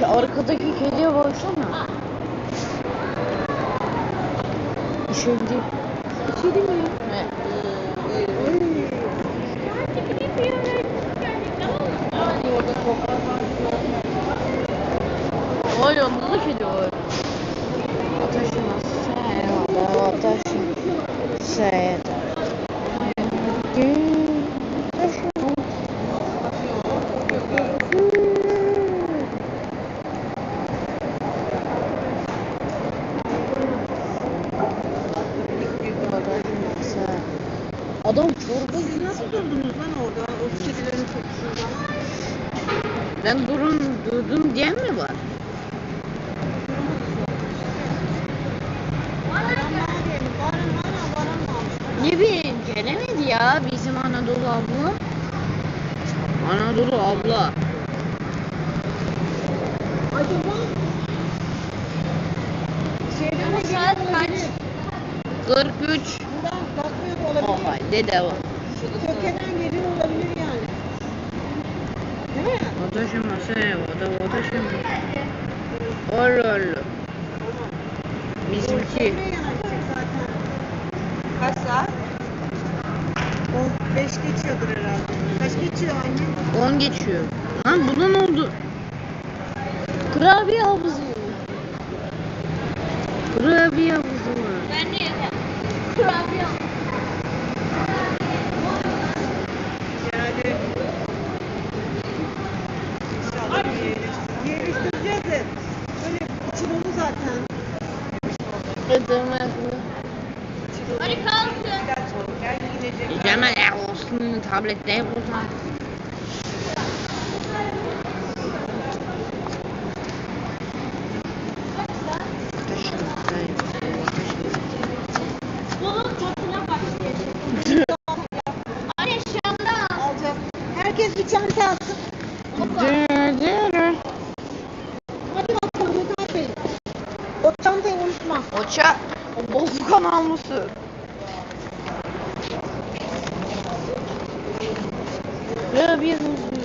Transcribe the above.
Ki arkadaki kediye baksana. Üşüdü mü? Ne? Orada toplar var. Ya burada da kedi var. Ataşımaz. Sevda ataşım. Sevda. Adam çorba Siz nasıl durdunuz lan orada? O kedilerin kokusundan. Ben durun durdum diyen mi var? Ne bileyim gelemedi ya bizim Anadolu abla. Anadolu abla. Acaba şeyden de Saat kaç? olabilir. 43. Da olabilir. Oh halde devam. Kökeden geliyor olabilir yani. Değil mi? O da otaşıması. Allah Allah. Bizimki. Ne yani zaten? Kaç saat? 5 geçiyordur herhalde. Kaç geçiyor anne? 10 geçiyor. Lan buna ne oldu? Kurabiye havuzu. Kurabiye havuzu var. Ben de yedim. Kurabiye. Yani Ödemekli. Hadi kalkın. Yiyeceğim ya olsun tablette şanda. Alacağım. Herkes bir çanta alsın. Hadi bakalım Murat Bey. O çantayı unutma. Oça, o bozuk almışsın. Ya bir huzur.